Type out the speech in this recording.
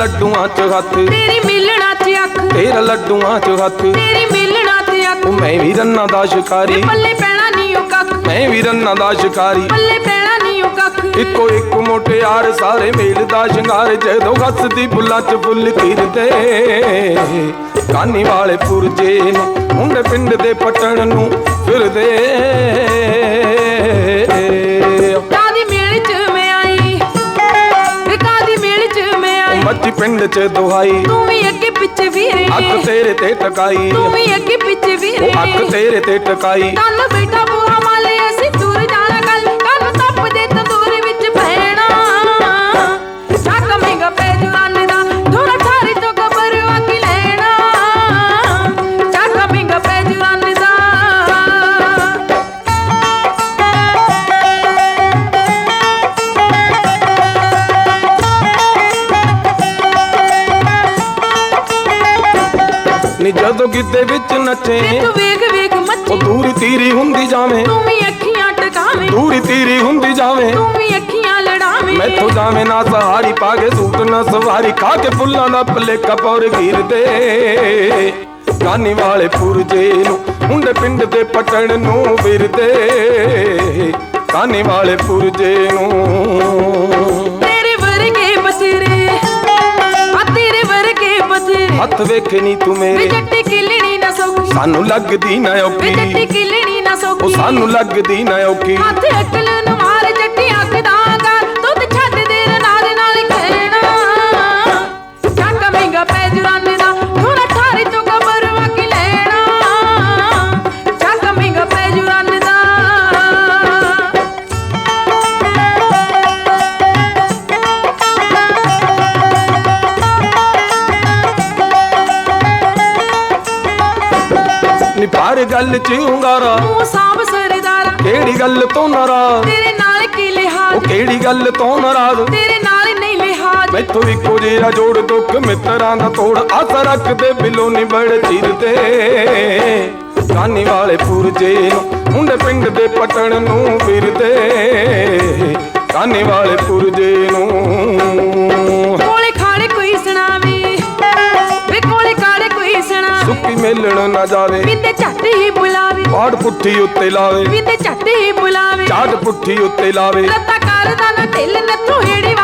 ਲੱਡੂਆਂ 'ਚ ਹੱਥ। ਤੇਰੀ ਮਿਲਣਾ ਚ ਅੱਖ। ਤੇਰਾ ਲੱਡੂਆਂ 'ਚ ਹੱਥ। ਤੇਰੀ ਮਿਲਣਾ ਚ ਅੱਖ। ਮੈਂ ਵੀ ਰੰਨਾਂ ਦਾ ਸ਼ਿਕਾਰੀ। ਪੱਲੇ ਪੈਣਾ ਨਹੀਂ ਉਹ ਕੱਖ। ਮੈਂ ਵੀ ਰੰਨਾਂ ਦਾ ਸ਼ਿਕਾਰੀ। ਪੱਲੇ ਪੈਣਾ ਨਹੀਂ ਉਹ ਕੱਖ। ਇੱਕੋ ਇੱਕ ਮੋਟਿਆਰ ਸਾਰੇ ਮੇਲ ਦਾ ਸ਼ਿੰਗਾਰ ਜਦੋਂ ਹੱਸਦੀ ਫੁੱਲਾਂ 'ਚ ਫੁੱਲ ਖਿਰਦੇ। ਕਾਨੀ ਵਾਲੇ ਪੁਰਜੇ ਨੂੰ ਮੁੰਡੇ ਪਿੰਡ ਦੇ ਪਟਣ ਨੂੰ ਫਿਰਦੇ। ਪਿੰਡ 'ਚ ਦੁਹਾਈ। ਤੂੰ ਵੀ ਅੱਗੇ ਪਿੱਛੇ ਵੀਰੇ ਅੱਖ ਤੇਰੇ ਤੇ ਟਕਾਈ। ਤੂੰ ਵੀ ਅੱਗੇ ਪਿੱਛੇ ਵੀਰੇ ਉਹ ਅੱਖ ਤੇਰੇ ਤੇ ਟਕਾਈ। ਕੰਨ ਬੈਠਾ ਨੀ ਜਦੋਂ ਗਿੱਧੇ ਵਿੱਚ ਨੱਚੇ ਤੂੰ ਵੇਖ ਵੇਖ ਉਹ ਮੱਚੀ ਦੂਰੀ ਤੀਰੀ ਹੁੰਦੀ ਜਾਵੇਂ। ਤੂੰ ਵੀ ਅੱਖੀਆਂ ਟਕਾਵੇਂ। ਦੂਰੀ ਤੀਰੀ ਹੁੰਦੀ ਜਾਵੇਂ। ਤੂੰ ਵੀ ਅੱਖੀਆਂ ਲੜਾਵੇਂ। ਮੈਥੋਂ ਜਾਵੇਂ ਨਾ ਸਹਾਰੀ ਪਾ ਕੇ ਸੂਟ ਨਾ ਸਵਾਰੀ ਖਾ ਕੇ ਫੁੱਲਾਂ ਦਾ ਪੱਲੇ ਕਪੌਰ ਘਿਰਦੇ ਕਾਨੀ ਵਾਲੇ ਪੁਰਜੇ ਨੂੰ ਮੁੰਡੇ ਪਿੰਡ ਦੇ ਪਟਣ ਨੂੰ ਫਿਰਦੇ ਕਾਨੀ ਵਾਲੇ ਪੁਰਜੇ ਨੂੰ ਹੱਥ ਵੇਖੇ ਨੀ ਤੂੰ ਮੇਰੇ। ਜੱਟੀ ਕਿਲਣੀ ਨਾ ਸੌਖੀ। ਸਾਨੂੰ ਲੱਗਦੀ ਨਾ ਔਕੀ ਜੱਟੀ ਕਿਲਣੀ ਨਾ ਉਹ ਸੌਖੀ ਸਾਨੂੰ ਲੱਗਦੀ ਨਾ ਔਕੀ ਹੱਥ ਅਕਲ ਨੂੰ ਨੀ ਪਰ ਗੱਲ ਚ ਹੁੰਗਾਰਾ ਤੂੰ ਸਾਂਭ ਸਰਦਾਰਾ। ਕਿਹੜੀ ਗੱਲ ਤੋਂ ਨਾਰਾਜ਼? ਤੇਰੇ ਨਾਲ ਕੀ ਉਹ ਲਿਹਾਜ਼ ਕਿਹੜੀ ਗੱਲ ਤੋਂ ਨਾਰਾਜ਼? ਤੇਰੇ ਨਾਲ ਨਹੀਂ ਲਿਹਾਜ਼। ਮੈਥੋਂ ਇੱਕੋ ਜਿਹਾ ਜੋੜ ਦੁੱਖ ਮਿੱਤਰਾਂ ਦਾ ਤੋੜ ਆਸਾ ਰੱਖਦੇ ਬਿਲੋਂ ਨਿਬੜ ਚਿਰਦੇ ਕਾਨੀ ਵਾਲੇ ਪੁਰਜੇ ਨੂੰ ਮੁੰਡੇ ਪਿੰਡ ਦੇ ਪਟਣ ਨੂੰ ਫਿਰਦੇ। ਕਾਨੀ ਵਾਲੇ ਪੁਰਜੇ ਨੂੰ ਸੁੱਕੀ ਮੇਲਣ ਨਾ ਜਾਵੇ। ਵਿੰਦੇ ਝੱਟ ਹੀ ਬੁਲਾਵੇ। ਪਾੜ ਪੁੱਠੀ ਉੱਤੇ ਲਾਵੇ। ਵਿੰਦੇ ਝੱਟ ਹੀ ਬੁਲਾਵੇ। ਚਾਟ ਪੁੱਠੀ ਉੱਤੇ ਲਾਵੇ। ਰੱਤਾ ਕਰਦਾ ਨਾ ਢਿੱਲ ਨੱਥੂ ਹੀੜੀ